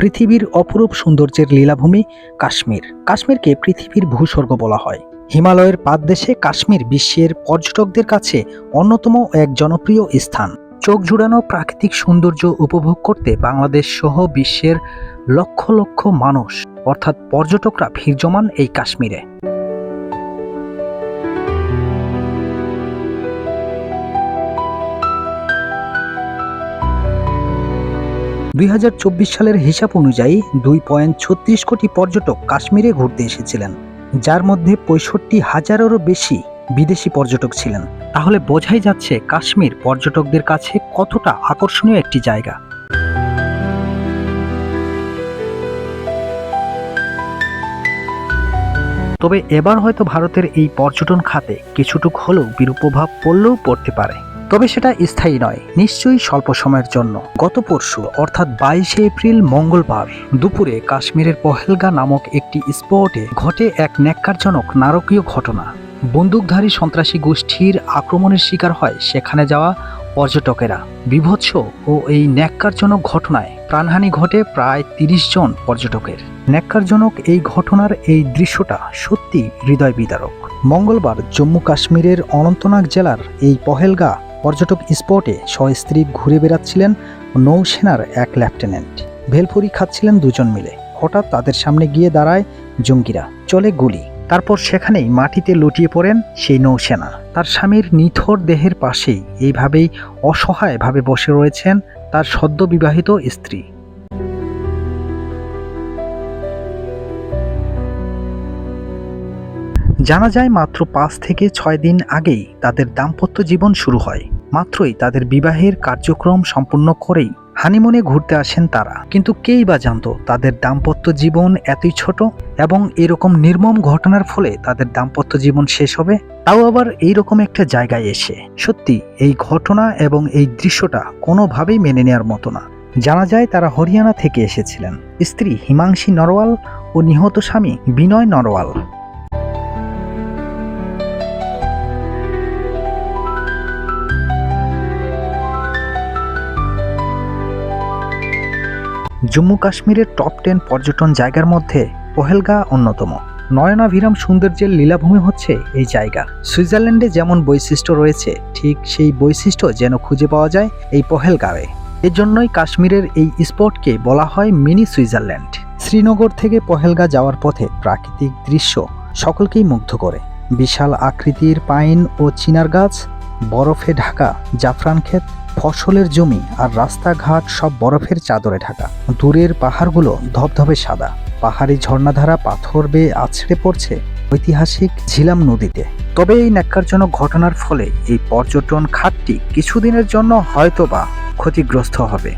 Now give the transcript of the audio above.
পৃথিবীর অপরূপ সৌন্দর্যের লীলাভূমি কাশ্মীর। কাশ্মীরকে পৃথিবীর ভূস্বর্গ বলা হয়। হিমালয়ের পাদদেশে কাশ্মীর বিশ্বের পর্যটকদের কাছে অন্যতম এক জনপ্রিয় স্থান। চোখ জুড়ানো প্রাকৃতিক সৌন্দর্য উপভোগ করতে বাংলাদেশ সহ বিশ্বের লক্ষ লক্ষ মানুষ, অর্থাৎ পর্যটকরা ভিড় জমান এই কাশ্মীরে। দুই সালের হিসাব অনুযায়ী দুই পয়েন্ট ছত্রিশ কোটি পর্যটক কাশ্মীরে ঘুরতে এসেছিলেন, যার মধ্যে পঁয়ষট্টি হাজারেরও বেশি বিদেশি পর্যটক ছিলেন। তাহলে বোঝাই যাচ্ছে কাশ্মীর পর্যটকদের কাছে কতটা আকর্ষণীয় একটি জায়গা। তবে এবার হয়তো ভারতের এই পর্যটন খাতে কিছুটুক হলেও বিরূপ প্রভাব পড়লেও পড়তে পারে। তবে সেটা স্থায়ী নয়, নিশ্চয়ই স্বল্প সময়ের জন্য। গত পরশু, অর্থাৎ বাইশে এপ্রিল মঙ্গলবার, দুপুরে কাশ্মীরের পহেলগা নামক একটি স্পটে ঘটে এক ন্যাক্কারজনক নারকীয় ঘটনা। বন্দুকধারী সন্ত্রাসী গোষ্ঠীর আক্রমণের শিকার হয় সেখানে যাওয়া পর্যটকেরা। বিভৎস ও এই ন্যাক্কারজনক ঘটনায় প্রাণহানি ঘটে প্রায় তিরিশ জন পর্যটকের। ন্যাক্কারজনক এই ঘটনার এই দৃশ্যটা সত্যি হৃদয় বিদারক মঙ্গলবার জম্মু কাশ্মীরের অনন্তনাগ জেলার এই পহেলগা পর্যটক স্পটে সস্ত্রী ঘুরে বেড়াচ্ছিলেন নৌসেনার এক লেফটেন্যান্ট। ভেলপুরি খাচ্ছিলেন দুজন মিলে। হঠাৎ তাদের সামনে গিয়ে দাঁড়ায় জঙ্গিরা। চলে গুলি। তারপর সেখানেই মাটিতে লুটিয়ে পড়েন সেই নৌসেনা তার স্বামীর নিথর দেহের পাশেই এইভাবেই অসহায়ভাবে বসে রয়েছেন তার সদ্য বিবাহিত স্ত্রী। জানা যায় মাত্র পাঁচ থেকে ছয় দিন আগেই তাদের দাম্পত্য জীবন শুরু হয়। মাত্রই তাদের বিবাহের কার্যক্রম সম্পূর্ণ করেই হানিমুনে ঘুরতে আসেন তারা। কিন্তু কেই বা জানতো তাদের দাম্পত্য জীবন এতই ছোট এবং এরকম নির্মম ঘটনার ফলে তাদের দাম্পত্য জীবন শেষ হবে? তাও আবার এইরকম একটা জায়গায় এসে। সত্যি, এই ঘটনা এবং এই দৃশ্যটা কোনোভাবেই মেনে নেওয়ার মতো না। জানা যায় তারা হরিয়ানা থেকে এসেছিলেন। স্ত্রী হিমাংশী নরওয়াল ও নিহত স্বামী বিনয় নরওয়াল। জম্মু কাশ্মীরের টপ টেন পর্যটন জায়গার মধ্যে পহেলগা অন্যতম। নয়নাভিরাম সৌন্দর্যের লীলাভূমি হচ্ছে এই জায়গা। সুইজারল্যান্ডে যেমন বৈশিষ্ট্য রয়েছে, ঠিক সেই বৈশিষ্ট্য যেন খুঁজে পাওয়া যায় এই পহেলগাঁওয়ে। এজন্যই কাশ্মীরের এই স্পটকে বলা হয় মিনি সুইজারল্যান্ড। শ্রীনগর থেকে পহেলগা যাওয়ার পথে প্রাকৃতিক দৃশ্য সকলকেই মুগ্ধ করে। বিশাল আকৃতির পাইন ও চিনার গাছ, বরফে ঢাকা জাফরান ক্ষেত ফসলের জমি আর রাস্তাঘাট সব বরফের চাদরে ঢাকা। দূরের পাহাড়গুলো ধবধবে সাদা। পাহাড়ি ঝর্ণাধারা পাথর বেয়ে আছড়ে পড়ছে ঐতিহাসিক ঝিলাম নদীতে। তবে এই ন্যাক্কারজনক ঘটনার ফলে এই পর্যটন খাতটি কিছুদিনের জন্য হয়তোবা ক্ষতিগ্রস্ত হবে।